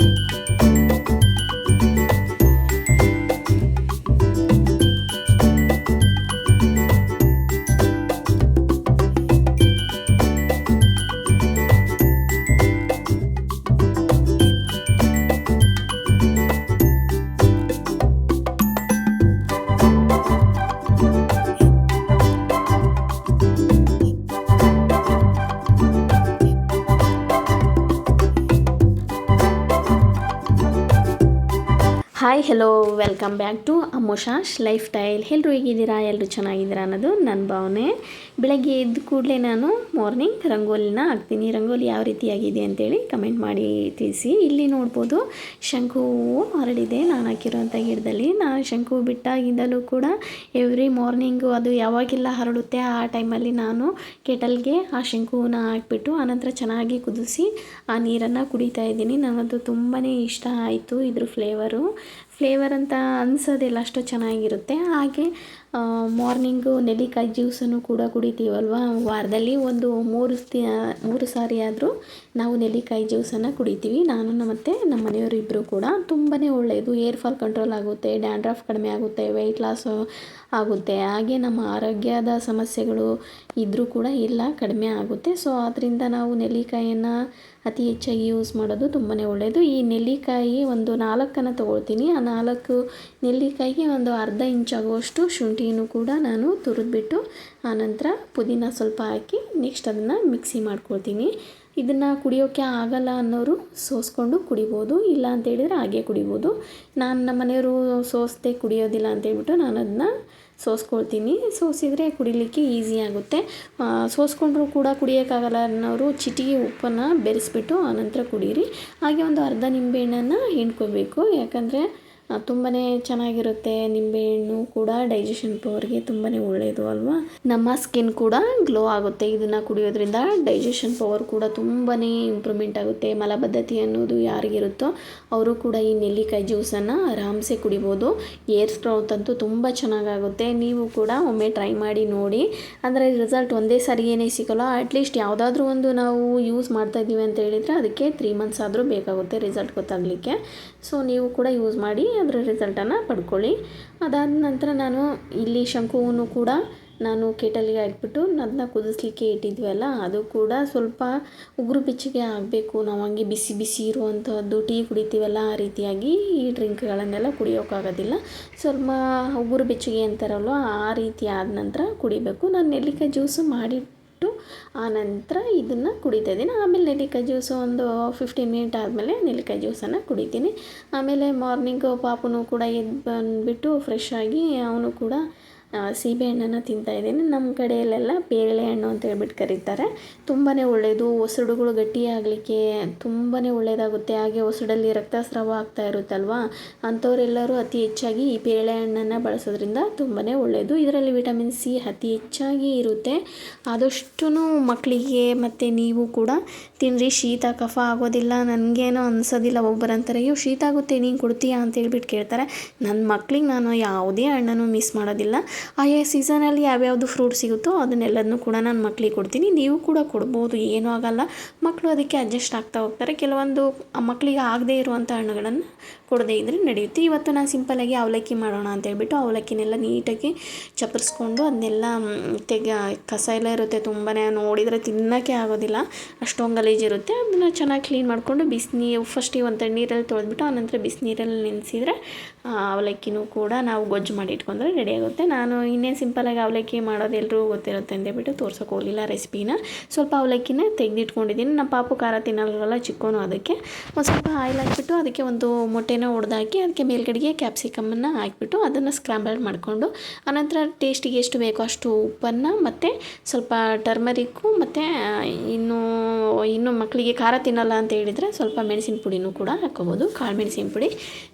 you. Hello welcome back to ಅಮ್ಮೋಶಾಶ್ lifestyle ಎಲ್ಲರೂ ಹೇಗಿದ್ದೀರಾ? ಎಲ್ಲರೂ ಚೆನ್ನಾಗಿದ್ದೀರಾ ಅನ್ನೋದು ನನ್ನ ಭಾವನೆ. ಬೆಳಗ್ಗೆ ಎದ್ದ ಕೂಡಲೇ ನಾನು ಮಾರ್ನಿಂಗ್ ರಂಗೋಲಿನ ಹಾಕ್ತೀನಿ. ರಂಗೋಲಿ ಯಾವ ರೀತಿಯಾಗಿದೆ ಅಂತೇಳಿ ಕಮೆಂಟ್ ಮಾಡಿ ತಿಳಿಸಿ. ಇಲ್ಲಿ ನೋಡ್ಬೋದು ಶಂಕು ಹೂವು ಹರಡಿದೆ. ನಾನು ಹಾಕಿರೋಂಥ ಗಿಡದಲ್ಲಿ. ನಾನು ಶಂಕು ಬಿಟ್ಟಾಗಿಂದಲೂ ಕೂಡ ಎವ್ರಿ ಮಾರ್ನಿಂಗು ಅದು ಯಾವಾಗೆಲ್ಲ ಹರಡುತ್ತೆ ಆ ಟೈಮಲ್ಲಿ ನಾನು ಕೆಟಲ್ಗೆ ಆ ಶಂಕು ಹೂವನ್ನ ಹಾಕ್ಬಿಟ್ಟು ಆನಂತರ ಚೆನ್ನಾಗಿ ಕುದಿಸಿ ಆ ನೀರನ್ನು ಕುಡಿತಾ ಇದ್ದೀನಿ. ನನಗದು ತುಂಬಾ ಇಷ್ಟ ಆಯಿತು ಇದ್ರ ಫ್ಲೇವರು ಫ್ಲೇವರ್ ಅಂತ ಅನಿಸೋದಿಲ್ಲ ಅಷ್ಟು ಚೆನ್ನಾಗಿರುತ್ತೆ. ಹಾಗೆ ಮಾರ್ನಿಂಗು ನೆಲ್ಲಿಕಾಯಿ ಜ್ಯೂಸನ್ನು ಕೂಡ ಕುಡಿತೀವಲ್ವ? ವಾರದಲ್ಲಿ ಒಂದು ಮೂರು ಮೂರು ಸಾರಿ ಆದರೂ ನಾವು ನೆಲ್ಲಿಕಾಯಿ ಜ್ಯೂಸನ್ನು ಕುಡಿತೀವಿ. ನಾನು ಮತ್ತು ನಮ್ಮ ಮನೆಯವರು ಇಬ್ಬರು ಕೂಡ. ತುಂಬಾ ಒಳ್ಳೆಯದು. ಏರ್ ಫಾಲ್ ಕಂಟ್ರೋಲ್ ಆಗುತ್ತೆ, ಡ್ಯಾಂಡ್ರಫ್ ಕಡಿಮೆ ಆಗುತ್ತೆ, ವೆಯ್ಟ್ ಲಾಸ್ ಆಗುತ್ತೆ. ಹಾಗೆ ನಮ್ಮ ಆರೋಗ್ಯದ ಸಮಸ್ಯೆಗಳು ಇದ್ದರೂ ಕೂಡ ಇಲ್ಲ ಕಡಿಮೆ ಆಗುತ್ತೆ. ಸೊ ಆದ್ದರಿಂದ ನಾವು ನೆಲ್ಲಿಕಾಯಿಯನ್ನು ಅತಿ ಹೆಚ್ಚಾಗಿ ಯೂಸ್ ಮಾಡೋದು ತುಂಬಾ ಒಳ್ಳೆಯದು. ಈ ನೆಲ್ಲಿಕಾಯಿ ಒಂದು ನಾಲ್ಕನ್ನು ತೊಗೊಳ್ತೀನಿ. ಆ ನಾಲ್ಕು ನೆಲ್ಲಿಕಾಯಿಗೆ ಒಂದು ಅರ್ಧ ಇಂಚಾಗುವಷ್ಟು ಶುಂಠಿನೂ ಕೂಡ ನಾನು ತುರಿದ್ಬಿಟ್ಟು ಆನಂತರ ಪುದೀನ ಸ್ವಲ್ಪ ಹಾಕಿ ನೆಕ್ಸ್ಟ್ ಅದನ್ನು ಮಿಕ್ಸಿ ಮಾಡ್ಕೊಳ್ತೀನಿ. ಇದನ್ನು ಕುಡಿಯೋಕ್ಕೆ ಆಗಲ್ಲ ಅನ್ನೋರು ಸೋಸ್ಕೊಂಡು ಕುಡಿಬೋದು, ಇಲ್ಲ ಅಂತೇಳಿದರೆ ಹಾಗೆ ಕುಡಿಬೋದು. ನಾನು ನಮ್ಮ ಮನೆಯವರು ಸೋಸದೆ ಕುಡಿಯೋದಿಲ್ಲ ಅಂತೇಳ್ಬಿಟ್ಟು ನಾನು ಅದನ್ನ ಸೋಸ್ಕೊಳ್ತೀನಿ. ಸೋಸಿದರೆ ಕುಡಿಲಿಕ್ಕೆ ಈಸಿ ಆಗುತ್ತೆ. ಸೋಸ್ಕೊಂಡ್ರೂ ಕೂಡ ಕುಡಿಯೋಕ್ಕಾಗಲ್ಲ ಅನ್ನೋರು ಚಿಟಿಗೆ ಉಪ್ಪನ್ನು ಬೆರೆಸ್ಬಿಟ್ಟು ಆನಂತರ ಕುಡೀರಿ. ಹಾಗೆ ಒಂದು ಅರ್ಧ ನಿಂಬೆಹಣ್ಣನ್ನು ಹಿಂಡ್ಕೋಬೇಕು. ಯಾಕಂದರೆ ತುಂಬಾ ಚೆನ್ನಾಗಿರುತ್ತೆ ನಿಂಬೆಹಣ್ಣು ಕೂಡ ಡೈಜೆಷನ್ ಪವರ್ಗೆ ತುಂಬಾ ಒಳ್ಳೆಯದು ಅಲ್ವಾ? ನಮ್ಮ ಸ್ಕಿನ್ ಕೂಡ ಗ್ಲೋ ಆಗುತ್ತೆ. ಇದನ್ನು ಕುಡಿಯೋದ್ರಿಂದ ಡೈಜೆಷನ್ ಪವರ್ ಕೂಡ ತುಂಬಾ ಇಂಪ್ರೂವ್ಮೆಂಟ್ ಆಗುತ್ತೆ. ಮಲಬದ್ಧತೆ ಅನ್ನೋದು ಯಾರಿಗಿರುತ್ತೋ ಅವರು ಕೂಡ ಈ ನೆಲ್ಲಿಕಾಯಿ ಜ್ಯೂಸನ್ನು ಆರಾಮ್ಸೆ ಕುಡಿಬೋದು. ಏರ್ ಸ್ಪ್ರೌತ್ ಅಂತೂ ತುಂಬ ಚೆನ್ನಾಗಾಗುತ್ತೆ. ನೀವು ಕೂಡ ಒಮ್ಮೆ ಟ್ರೈ ಮಾಡಿ ನೋಡಿ. ಅಂದರೆ ರಿಸಲ್ಟ್ ಒಂದೇ ಸಾರಿ ಏನೇ ಸಿಗೋಲ್ಲ ಅಟ್ಲೀಸ್ಟ್ ಯಾವುದಾದ್ರೂ ಒಂದು ನಾವು ಯೂಸ್ ಮಾಡ್ತಾ ಇದ್ದೀವಿ ಅಂತ ಹೇಳಿದರೆ ಅದಕ್ಕೆ ತ್ರೀ ಮಂತ್ಸ್ ಆದರೂ ಬೇಕಾಗುತ್ತೆ ರಿಸಲ್ಟ್ ಗೊತ್ತಾಗಲಿಕ್ಕೆ. ಸೊ ನೀವು ಕೂಡ ಯೂಸ್ ಮಾಡಿ ಅದರ ರಿಸಲ್ಟನ್ನು ಪಡ್ಕೊಳ್ಳಿ. ಅದಾದ ನಂತರ ನಾನು ಇಲ್ಲಿ ಶಂಕುವನ್ನು ಕೂಡ ನಾನು ಕೇಟಲಿಗೆ ಹಾಕ್ಬಿಟ್ಟು ಅದನ್ನ ಕುದಿಸ್ಲಿಕ್ಕೆ ಇಟ್ಟಿದ್ವಲ್ಲ ಅದು ಕೂಡ ಸ್ವಲ್ಪ ಉಗುರು ಬೆಚ್ಚಗೆ ಆಗಬೇಕು. ನಾವು ಹಂಗೆ ಬಿಸಿ ಬಿಸಿ ಇರುವಂಥದ್ದು ಟೀ ಕುಡಿತೀವಲ್ಲ, ಆ ರೀತಿಯಾಗಿ ಈ ಡ್ರಿಂಕ್ಗಳನ್ನೆಲ್ಲ ಕುಡಿಯೋಕ್ಕಾಗೋದಿಲ್ಲ ಸ್ವಲ್ಪ ಉಗುರು ಬೆಚ್ಚಗೆ ಅಂತಾರಲ್ವ, ಆ ರೀತಿ ಆದ ನಂತರ ಕುಡಿಬೇಕು. ನಾನು ನೆಲ್ಲಿಕಾಯಿ ಜ್ಯೂಸು ಮಾಡಿ ಆ ನಂತರ ಇದನ್ನು ಕುಡಿತಾ ಇದ್ದೀನಿ ಆಮೇಲೆ ನೆಲ್ಲಿಕಾಯಿ ಜ್ಯೂಸು ಒಂದು ಫಿಫ್ಟೀನ್ ಮಿನಿಟ್ ಆದಮೇಲೆ ನೆಲ್ಲಿಕಾಯಿ ಜ್ಯೂಸನ್ನು ಕುಡಿತೀನಿ. ಆಮೇಲೆ ಮಾರ್ನಿಂಗು ಪಾಪುನು ಕೂಡ ಎದ್ದು ಬಂದುಬಿಟ್ಟು ಫ್ರೆಶ್ ಆಗಿ ಅವನು ಕೂಡ ಸೀಬೆಹಣ್ಣನ್ನು ತಿಂತಾಯಿದ್ದೀನಿ ನಮ್ಮ ಕಡೆಯಲ್ಲೆಲ್ಲ ಪೇರಳೆ ಹಣ್ಣು ಅಂತ ಹೇಳ್ಬಿಟ್ಟು ಕರೀತಾರೆ. ತುಂಬಾ ಒಳ್ಳೆಯದು ಒಸಡುಗಳು ಗಟ್ಟಿಯಾಗಲಿಕ್ಕೆ ತುಂಬಾ ಒಳ್ಳೆಯದಾಗುತ್ತೆ ಹಾಗೆ ಒಸಡಲ್ಲಿ ರಕ್ತಸ್ರಾವ ಆಗ್ತಾ ಇರುತ್ತಲ್ವ? ಅಂಥವರೆಲ್ಲರೂ ಅತಿ ಹೆಚ್ಚಾಗಿ ಈ ಪೇರಳೆ ಹಣ್ಣನ್ನು ಬಳಸೋದ್ರಿಂದ ತುಂಬಾ ಒಳ್ಳೆಯದು ಇದರಲ್ಲಿ ವಿಟಮಿನ್ ಸಿ ಅತಿ ಹೆಚ್ಚಾಗಿ ಇರುತ್ತೆ. ಆದಷ್ಟು ಮಕ್ಕಳಿಗೆ ಮತ್ತು ನೀವು ಕೂಡ ತಿನ್ನಿರಿ ಶೀತ, ಕಫ ಆಗೋದಿಲ್ಲ, ನನಗೇನೋ ಅನ್ಸೋದಿಲ್ಲ ಒಬ್ಬರಂತಾರೆ ಅಯ್ಯೋ ಶೀತ ಆಗುತ್ತೆ, ನೀನು ಕೊಡ್ತೀಯಾ ಅಂತ ಹೇಳ್ಬಿಟ್ಟು ಕೇಳ್ತಾರೆ. ನನ್ನ ಮಕ್ಳಿಗೆ ನಾನು ಯಾವುದೇ ಹಣ್ಣನ್ನು ಮಿಸ್ ಮಾಡೋದಿಲ್ಲ. ಆಯಾ ಸೀಸನಲ್ಲಿ ಯಾವ್ಯಾವುದು ಫ್ರೂಟ್ ಸಿಗುತ್ತೋ ಅದನ್ನೆಲ್ಲದನ್ನು ಕೂಡ ನಾನು ಮಕ್ಕಳಿಗೆ ಕೊಡ್ತೀನಿ. ನೀವು ಕೂಡ ಕೊಡ್ಬೋದು, ಏನೂ ಆಗಲ್ಲ. ಮಕ್ಕಳು ಅದಕ್ಕೆ ಅಡ್ಜಸ್ಟ್ ಆಗ್ತಾ ಹೋಗ್ತಾರೆ. ಕೆಲವೊಂದು ಮಕ್ಕಳಿಗೆ ಆಗದೇ ಇರುವಂಥ ಹಣ್ಣುಗಳನ್ನು ಕೊಡದೇ ಇದ್ದರೆ ನಡೆಯುತ್ತೆ. ಇವತ್ತು ನಾನು ಸಿಂಪಲಾಗಿ ಅವಲಕ್ಕಿ ಮಾಡೋಣ ಅಂತ ಹೇಳ್ಬಿಟ್ಟು ಅವಲಕ್ಕಿನೆಲ್ಲ ನೀಟಾಗಿ ಚಪ್ಪರಿಸ್ಕೊಂಡು ಅದನ್ನೆಲ್ಲ ತೆಗೆ, ಕಸ ಎಲ್ಲ ಇರುತ್ತೆ ತುಂಬಾ ನೋಡಿದರೆ ತಿನ್ನೋಕ್ಕೆ ಆಗೋದಿಲ್ಲ. ಅಷ್ಟೊಂದು ಗಲೀಜಿರುತ್ತೆ ಅದನ್ನು ಚೆನ್ನಾಗಿ ಕ್ಲೀನ್ ಮಾಡಿಕೊಂಡು ಬಿಸಿನೀರು ಫಸ್ಟಿಗೆ ಒಂದು ತಣ್ಣೀರಲ್ಲಿ ತೊಳೆದ್ಬಿಟ್ಟು ಆನಂತರ ಬಿಸಿನೀರಲ್ಲಿ ನೆನೆಸಿದರೆ ಅವಲಕ್ಕಿನೂ ಕೂಡ ನಾವು ಗೊಜ್ಜು ಮಾಡಿ ಇಟ್ಕೊಂಡ್ರೆ ರೆಡಿ ಆಗುತ್ತೆ. ನಾನು ಇನ್ನೇನು ಸಿಂಪಲಾಗಿ ಅವಲಕ್ಕಿ ಮಾಡೋದು ಎಲ್ಲರೂ ಗೊತ್ತಿರುತ್ತೆ ಅಂತೇಳ್ಬಿಟ್ಟು ತೋರ್ಸೋಕೆ ಹೋಗಲಿಲ್ಲ ರೆಸಿಪಿನ ಸ್ವಲ್ಪ ಅವಲಕ್ಕಿನ ತೆಗೆದಿಟ್ಕೊಂಡಿದ್ದೀನಿ. ನಮ್ಮ ಪಾಪು ಖಾರ ತಿನ್ನಲ್ವಲ್ಲ ಚಿಕ್ಕೋನು ಅದಕ್ಕೆ. ಒಂದು ಸ್ವಲ್ಪ ಆಯಿಲ್ ಹಾಕಿಬಿಟ್ಟು ಅದಕ್ಕೆ ಒಂದು ಮೊಟ್ಟೆನ ಹೊಡೆದಾಕಿ ಅದಕ್ಕೆ ಮೇಲ್ಗಡೆಗೆ ಕ್ಯಾಪ್ಸಿಕಮನ್ನು ಹಾಕಿಬಿಟ್ಟು ಅದನ್ನು ಸ್ಕ್ರಾಂಬಲ್ ಮಾಡಿಕೊಂಡು, ಆನಂತರ ಟೇಸ್ಟಿಗೆ ಎಷ್ಟು ಬೇಕೋ ಅಷ್ಟು ಉಪ್ಪನ್ನು ಮತ್ತು ಸ್ವಲ್ಪ ಟರ್ಮರಿಕ್ಕು ಮತ್ತು ಇನ್ನು ಇನ್ನು ಮಕ್ಕಳಿಗೆ ಖಾರ ತಿನ್ನಲ್ಲ ಅಂತ ಹೇಳಿದರೆ ಸ್ವಲ್ಪ ಮೆಣಸಿನ ಪುಡಿನೂ ಕೂಡ ಹಾಕ್ಕೋಬೋದು. ಕಾಳು ಮೆಣಸಿನ ಪುಡಿ.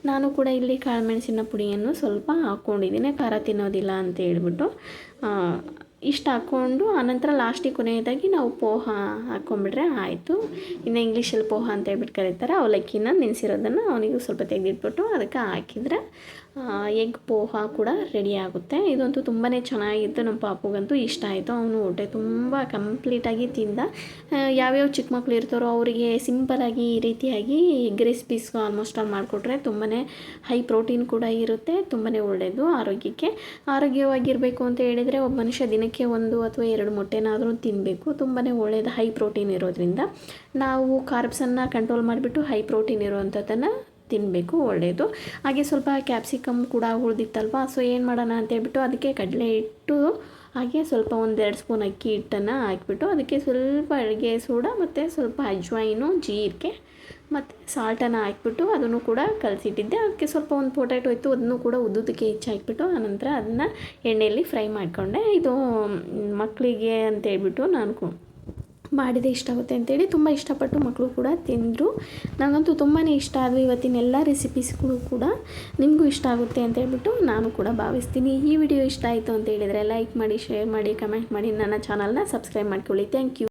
ನಾನು ಕೂಡ ಇಲ್ಲಿ ಕಾಳು ಮೆಣಸಿನ ಪುಡಿಯನ್ನು ಸ್ವಲ್ಪ ಹಾಕ್ಕೊಂಡಿದ್ದೀನಿ. ಖಾರ ತಿನ್ನೋದಿಲ್ಲ ಅಂತ ಹೇಳಿಬಿಟ್ಟು. ಇಷ್ಟು ಹಾಕ್ಕೊಂಡು ಆನಂತರ ಲಾಸ್ಟಿಗೆ ಕೊನೆಯದಾಗಿ ನಾವು ಪೋಹ ಹಾಕ್ಕೊಂಬಿಟ್ರೆ ಆಯಿತು. ಇನ್ನು ಇಂಗ್ಲೀಷಲ್ಲಿ ಪೋಹ ಅಂತ ಹೇಳ್ಬಿಟ್ಟು ಕರೀತಾರೆ. ಅವಲಕ್ಕಿನ ನೆನೆಸಿರೋದನ್ನು ಅವನಿಗೂ ಸ್ವಲ್ಪ ತೆಗೆದಿಟ್ಬಿಟ್ಟು ಅದಕ್ಕೆ ಹಾಕಿದರೆ ಎಗ್ ಪೋಹ ಕೂಡ ರೆಡಿ ಆಗುತ್ತೆ. ಇದಂತೂ ತುಂಬಾ ಚೆನ್ನಾಗಿತ್ತು. ನಮ್ಮ ಪಾಪುಗಂತೂ ಇಷ್ಟ ಆಯಿತು. ಅವನು ಹೊಟ್ಟೆ ತುಂಬ ಕಂಪ್ಲೀಟಾಗಿ ತಿಂದ. ಯಾವ್ಯಾವ ಚಿಕ್ಕ ಮಕ್ಳು ಇರ್ತಾರೋ ಅವರಿಗೆ ಸಿಂಪಲಾಗಿ ಈ ರೀತಿಯಾಗಿ ಎಗ್ ರೆಸಿಪೀಸ್ ಆಲ್ಮೋಸ್ಟ್ ಆಲ್ ಮಾಡಿಕೊಟ್ರೆ ತುಂಬಾ ಹೈ ಪ್ರೋಟೀನ್ ಕೂಡ ಇರುತ್ತೆ. ತುಂಬಾ ಒಳ್ಳೆಯದು ಆರೋಗ್ಯಕ್ಕೆ. ಆರೋಗ್ಯವಾಗಿರಬೇಕು ಅಂತ ಹೇಳಿದರೆ ಒಬ್ಬ ಮನುಷ್ಯ ದಿನಕ್ಕೆ ಒಂದು ಅಥವಾ ಎರಡು ಮೊಟ್ಟೆನಾದರೂ ತಿನ್ನಬೇಕು ತುಂಬಾ ಒಳ್ಳೆಯದು ಹೈ ಪ್ರೋಟೀನ್ ಇರೋದ್ರಿಂದ. ನಾವು ಕಾರ್ಬ್ಸನ್ನು ಕಂಟ್ರೋಲ್ ಮಾಡಿಬಿಟ್ಟು ಹೈ ಪ್ರೋಟೀನ್ ಇರುವಂಥದ್ದನ್ನು ತಿನ್ನಬೇಕು ಒಳ್ಳೆಯದು ಹಾಗೆ ಸ್ವಲ್ಪ ಕ್ಯಾಪ್ಸಿಕಮ್ ಕೂಡ ಉಳಿದಿತ್ತಲ್ವ ಸೊ ಏನು ಮಾಡೋಣ ಅಂತ ಹೇಳ್ಬಿಟ್ಟು ಅದಕ್ಕೆ ಕಡಲೆ ಹಿಟ್ಟು, ಹಾಗೆ ಸ್ವಲ್ಪ ಒಂದೆರಡು ಸ್ಪೂನ್ ಅಕ್ಕಿ ಹಿಟ್ಟನ್ನು ಹಾಕಿಬಿಟ್ಟು ಅದಕ್ಕೆ ಸ್ವಲ್ಪ ಅಡುಗೆ ಸೋಡಾ ಮತ್ತು ಸ್ವಲ್ಪ ಅಜ್ವಾಯಿನು, ಜೀರಿಗೆ ಮತ್ತು ಸಾಲ್ಟನ್ನು ಹಾಕಿಬಿಟ್ಟು ಅದನ್ನು ಕೂಡ ಕಲಸಿಟ್ಟಿದ್ದೆ. ಅದಕ್ಕೆ ಸ್ವಲ್ಪ ಒಂದು ಪೊಟ್ಯಾಟೊ ಇತ್ತು, ಅದನ್ನು ಕೂಡ ಉದ್ದುದಕ್ಕೆ ಹೆಚ್ಚಾಕ್ಬಿಟ್ಟು ಆನಂತರ ಅದನ್ನು ಎಣ್ಣೆಯಲ್ಲಿ ಫ್ರೈ ಮಾಡಿಕೊಂಡೆ. ಇದು ಮಕ್ಕಳಿಗೆ ಅಂತ ಹೇಳ್ಬಿಟ್ಟು ನಾನು ಮಾಡಿದೆ ಇಷ್ಟ ಆಗುತ್ತೆ ಅಂತೇಳಿ ತುಂಬ ಇಷ್ಟಪಟ್ಟು ಮಕ್ಕಳು ಕೂಡ ತಿಂದರು. ನನಗಂತೂ ತುಂಬಾ ಇಷ್ಟ ಆದವು ಇವತ್ತಿನ ಎಲ್ಲ ರೆಸಿಪೀಸ್ಗಳು ಕೂಡ ನಿಮಗೂ ಇಷ್ಟ ಆಗುತ್ತೆ ಅಂತ ಹೇಳ್ಬಿಟ್ಟು ನಾನು ಕೂಡ ಭಾವಿಸ್ತೀನಿ. ಈ ವಿಡಿಯೋ ಇಷ್ಟ ಆಯಿತು ಅಂತ ಹೇಳಿದರೆ ಲೈಕ್ ಮಾಡಿ ಶೇರ್ ಮಾಡಿ ಕಮೆಂಟ್ ಮಾಡಿ ನನ್ನ ಚಾನಲ್ನ ಸಬ್ಸ್ಕ್ರೈಬ್ ಮಾಡ್ಕೊಳ್ಳಿ. Thank you